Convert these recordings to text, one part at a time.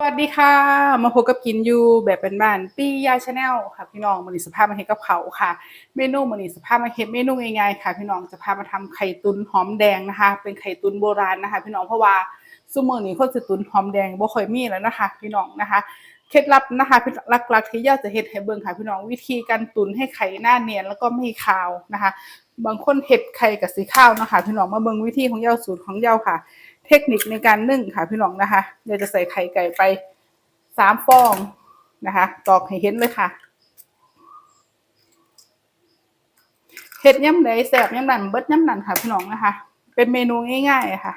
สวัสดีค่ะ มาพบกับกินอยู่แบบเป็นบ้านปี้ยาชาแนลค่ะพี่น้องมื้อนี้สภาพมาเฮ็ดกับเขาวค่ะ เมนูมื้อนี้สภาพมาเฮ็ดเมนูง่ายๆค่ะ พี่น้องจะพามาทำไข่ตุนหอมแดงนะคะ เป็นไข่ตุนโบราณนะคะ พี่น้องเพราะว่าซุมื้อนี้คนสิตุนหอมแดงบ่ค่อยมีแล้วนะคะ พี่น้องนะคะเคล็ดลับนะคะหลักๆที่ยาจะเฮ็ดให้เบิ่งค่ะ พี่น้องวิธีการตุนให้ไข่หน้าเนียนแล้วก็ไม่คาวนะคะ บางคนเฮ็ดไข่กับสีข้าวนะคะพี่น้องมาเบิ่งวิธีของเยาสูตรของเยาค่ะ เทคนิคในการนึ่งค่ะพี่น้องนะคะ เดี๋ยวจะใส่ไข่ไก่ไปสามฟองนะคะ ตอกให้เห็นเลยค่ะเห็ดย่ำไหนแสบย่ำนันเบิดย่ำนันค่ะพี่น้องนะคะ เป็นเมนูง่ายๆค่ะ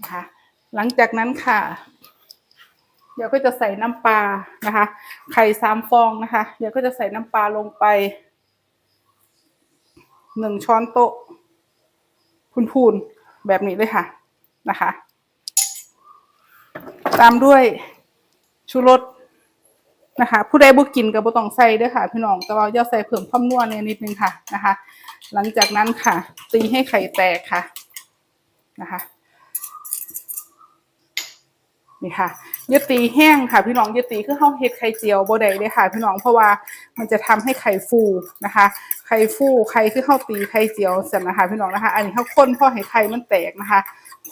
นะคะหลังจากนั้นค่ะ เดี๋ยวก็จะใส่น้ำปลานะคะ ไข่สามฟองนะคะ เดี๋ยวก็จะใส่น้ำปลาลงไปหนึ่งช้อนโต๊ะพูนๆ แบบนี้เลยค่ะนะคะ ตามด้วยชูรสนะคะ ผู้ใดบ่กินก็บ่ต้องใส่ด้วยค่ะ พี่น้องแต่ว่าย่าใส่เพิ่มความนัวเนี่ยนิดนึงค่ะนะคะ หลังจากนั้นค่ะตีให้ไข่แตกค่ะนะคะ นี่ค่ะย่าตีแห้งค่ะพี่น้องย่าตีคือเฮาเฮ็ดไข่เจียวบ่ได้เลยค่ะ พี่น้องเพราะว่ามันจะทำให้ไข่ฟูนะคะ ไข่ฟูไข่คือเฮาตีไข่เจียวเสร็จนะคะพี่น้องนะคะ อันนี้เฮาคนพอให้ไข่มันแตกนะคะ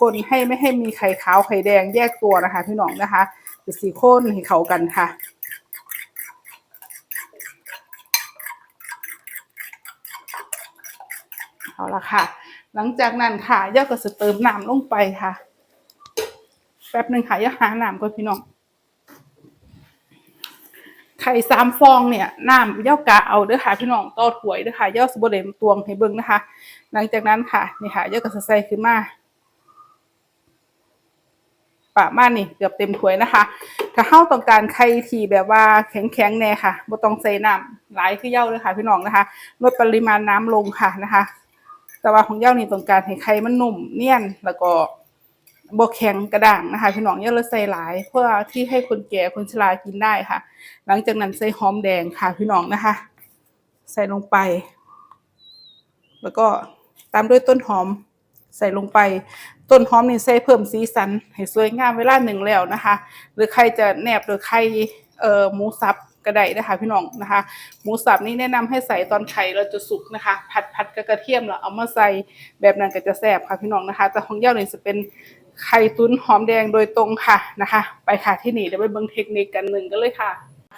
คนให้ไม่ให้มีไข่ขาวไข่แดงแยกตัวนะคะ พี่น้องนะคะจะสีข้นให้เข้ากันค่ะเอาละค่ะ หลังจากนั้นค่ะย่าก็จะเติมน้ำลงไปค่ะ ป๊บหนึ่งค่ะย่าหาน้ำก่อนพี่น้อง ไข่สามฟองเนี่ยน้ำย่ากะเอาเด้อค่ะพี่น้องต่อถวยเด้อค่ะย่าสบเดมตวงให้เบิ่งนะคะ หลังจากนั้นค่ะนี่ค่ะย่าก็จะใส่ขึ้นมาประมาณนี่เกือบเต็มถ้วยนะคะ ถ้าเฮาต้องการไข่ทีแบบว่าแข็งๆแน่ค่ะบ่ต้องใส่น้ำหลายคือเย้าเลยค่ะ พี่น้องนะคะลดปริมาณน้ำลงค่ะนะคะ แต่ว่าของเย้านี่ต้องการให้ไข่มันนุ่มเนียนแล้วก็ บ่แข็งกระด้างนะคะพี่น้องเย้าเลยใส่หลาย เพื่อที่ให้คนแก่คนชรากินได้ค่ะ หลังจากนั้นใส่หอมแดงค่ะพี่น้องนะคะ ใส่ลงไป แล้วก็ตามด้วยต้นหอมใส่ลงไป ต้นหอมนี่ใส่เพิ่มสีสันให้สวยงามเวลาหนึ่งแล้วนะคะ หรือใครจะแนบโดยไข่เอ่อหมูสับก็ได้นะคะพี่น้องนะคะ หมูสับนี่แนะนำให้ใส่ตอนไข่เราจะสุกนะคะ ผัดผัดกับกระเทียมแล้วเอามาใส่แบบนั้นก็จะแซ่บค่ะพี่น้องนะคะ แต่ของเย้านี่จะเป็น ไข่ตุ้นหอมแดงโดยตรงค่ะนะคะ ไปค่ะที่นี่เดี๋ยวไปเบิ่งเทคนิคกันหนึ่งกันเลยค่ะ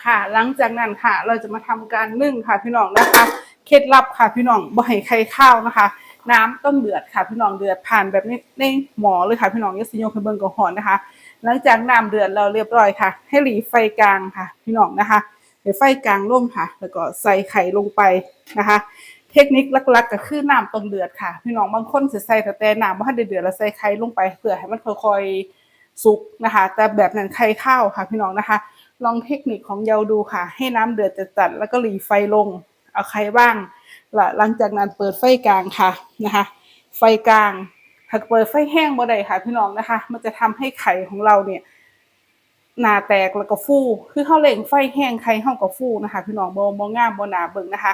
ค่ะ หลังจากนั้นค่ะ เราจะมาทำการนึ่งค่ะพี่น้องนะคะ เคล็ดลับค่ะพี่น้องบ่ให้ไข่ข้าวนะคะ น้ำต้องเดือดค่ะพี่น้องเดือดผ่านแบบนี้ในหมอเลยค่ะพี่น้องยาสิโยกให้เบิ่งก่อนนะคะ หลังจากน้ำเดือดเราเรียบร้อยค่ะ ให้หลีไฟกลางค่ะ พี่น้องนะคะเดี๋ยวไฟกลางร่มค่ะ แล้วก็ใส่ไข่ลงไปนะคะ เทคนิคหลักๆ ก็คือน้ำต้องเดือดค่ะพี่น้องบางคนจะใส่แต่น้ำบ่ทันได้เดือดแล้วใส่ไข่ลงไปเพื่อให้มันค่อยๆสุกนะคะ แต่แบบนั้นไข่ข้าวค่ะพี่น้องนะคะ ลองเทคนิคของเยาดูค่ะ ให้น้ำเดือดจัดๆแล้วก็หลีไฟลง เอาไข่บ้างละหลังจากนั้นเปิดไฟกลางค่ะนะคะ ไฟกลางถ้าเปิดไฟแห้งบ่ได้ค่ะพี่น้องนะคะ มันจะทำให้ไข่ของเราเนี่ยหนาแตกแล้วก็ฟู คือเขาเล่งไฟแห้งไข่เฮาก็ฟูนะคะ พี่น้องบ่บ่งามบ่หนาเบิ่งนะคะ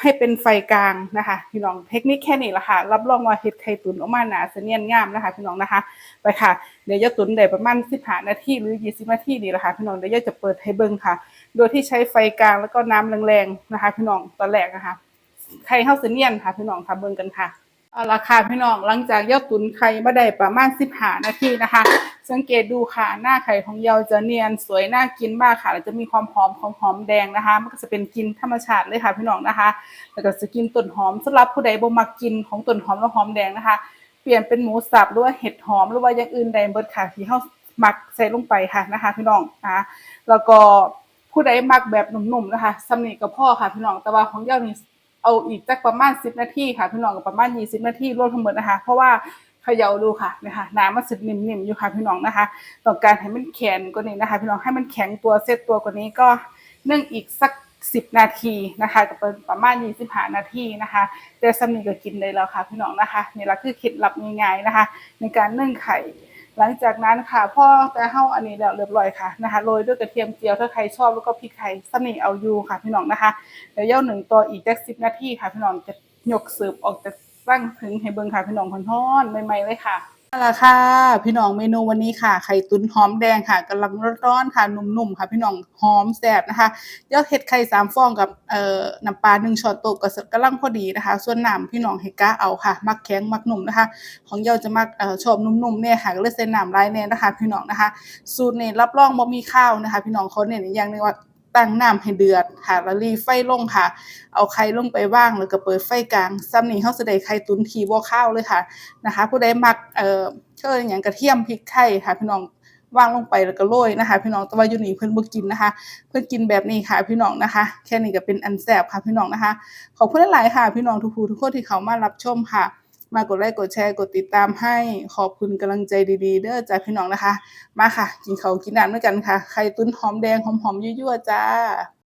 ให้เป็นไฟกลางนะคะ พี่น้องเทคนิคแค่นี้ละค่ะ รับรองว่าเฮ็ดไข่ตุ๋นออกมาหนาเสนียนงามนะคะ พี่น้องนะคะไปค่ะเดี๋ยวจะตุ๋นได้ประมาณ15นาทีหรือ20นาทีนี่ละค่ะพี่น้องเดี๋ยวจะเปิดให้เบิ่งค่ะ โดยที่ใช้ไฟกลางแล้วก็น้ำแรงๆนะคะ พี่น้องตอนแรกนะคะไข่เฮาเสนียนค่ะพี่น้องค่ะเบิ่งกันค่ะเอาละค่ะพี่น้องหลังจากยอดตุ๋นไข่มาได้ประมาณ15นาทีนะคะ สังเกตดูค่ะ หน้าไข่ของเยาจะเนียนสวยน่ากินมากค่ะแล้วจะมีความหอมของหอมแดงนะคะ มันก็จะเป็นกินธรรมชาติเลยค่ะพี่น้องนะคะ แล้วก็จะกินต้นหอมสำหรับผู้ใดบ่มักกินของต้นหอมและหอมแดงนะคะ เปลี่ยนเป็นหมูสับหรือว่าเห็ดหอมหรือว่าอย่างอื่นใดเบิดค่ะที่เฮามักใส่ลงไปค่ะนะคะ พี่น้องนะะแล้วก็ผู้ใดมักแบบหนุ่มๆนะคะสำเนีกับพ่อค่ะพี่น้องแต่ว่าของเยานี่เอาอีกจักประมาณ 10 นาทีค่ะพี่น้องก็ประมาณ 20 นาทีรวมทั้งหมดนะคะ เพราะว่า เขย่าดูค่ะนะคะน้ำมันสึกนิ่มๆอยู่ค่ะพี่น้องนะคะต้องการให้มันแข็งกว่านี้นะคะ พี่น้องให้มันแข็งตัวเซตตัวกว่านี้ก็นึ่งอีกสัก10นาทีนะคะก็เป็นประมาณ25นาทีนะคะ แต่สำนีก็กินได้แล้วค่ะพี่น้องนะคะนี่ละคือเคล็ดลับง่ายๆนะคะ ในการนึ่งไข่หลังจากนั้นค่ะพ่อแต่เฮาอันนี้แล้วเรียบร้อยค่ะนะคะโรยด้วยกระเทียมเจียวถ้าใครชอบแล้วก็พริกไทยสนีเอาอยู่ค่ะพี่น้องนะคะเดี๋ยวเย่าหนึ่งตัวอีกจักสิบนาทีค่ะพี่น้องจะยกสืบออกจาก ตั้งถึงให้เบิ่งค่ะพี่น้องคนทอนใหม่ๆเลยค่ะเอาละค่ะ พี่น้องเมนูวันนี้ค่ะ ไข่ตุ๋นหอมแดงค่ะกำลังร้อนๆค่ะนุ่มๆค่ะ พี่น้องหอมแซ่บนะคะเดี๋ยวเฮ็ดไข่สามฟองกับเอ่อน้ำปลาหนึ่งช้อนโต๊ะก็กำลังพอดีนะคะ ส่วนน้ำพี่น้องให้กะเอาค่ะ มักแข็งมักหนุ่มนะคะ ของเยาจะมักเอ่อชอบนุ่มๆเนี่ยค่ะก็เลยใส่น้ำหลายแน่นะคะ พี่น้องนะคะ สูตรนี้รับรองบ่มีข้าวนะคะ พี่น้องเขาเน้นอีกอย่างหนึงว่า ตั้งน้ำให้เดือดค่ะแล้วรีไฟลงค่ะ เอาไข่ลงไปว่างแล้วก็เปิดไฟกลางซ้ำนี้เฮาสิได้ไข่ตุนที่บ่คาวเลยค่ะนะคะ ผู้ใดมักเอ่อเชิญหยังกระเทียมพริกไทยค่ะพี่น้องวางลงไปแล้วก็โรยนะคะ พี่น้องแต่ว่าอยู่นี่เพิ่นบ่กินนะคะ เพิ่นกินแบบนี้ค่ะพี่น้องนะคะ แค่นี้ก็เป็นอันแซ่บค่ะพี่น้องนะคะ ขอบคุณหลายๆค่ะ พี่น้องทุกผู้ทุกคนที่เขามารับชมค่ะ มากดไลค์กดแชร์กดติดตามให้ขอบคุณกำลังใจดีๆ เด้อจ้าพี่น้องนะคะ มาค่ะ กินเขากินน้ำด้วยกันค่ะไข่ตุ้นหอมแดงหอมๆยั่วๆจ้า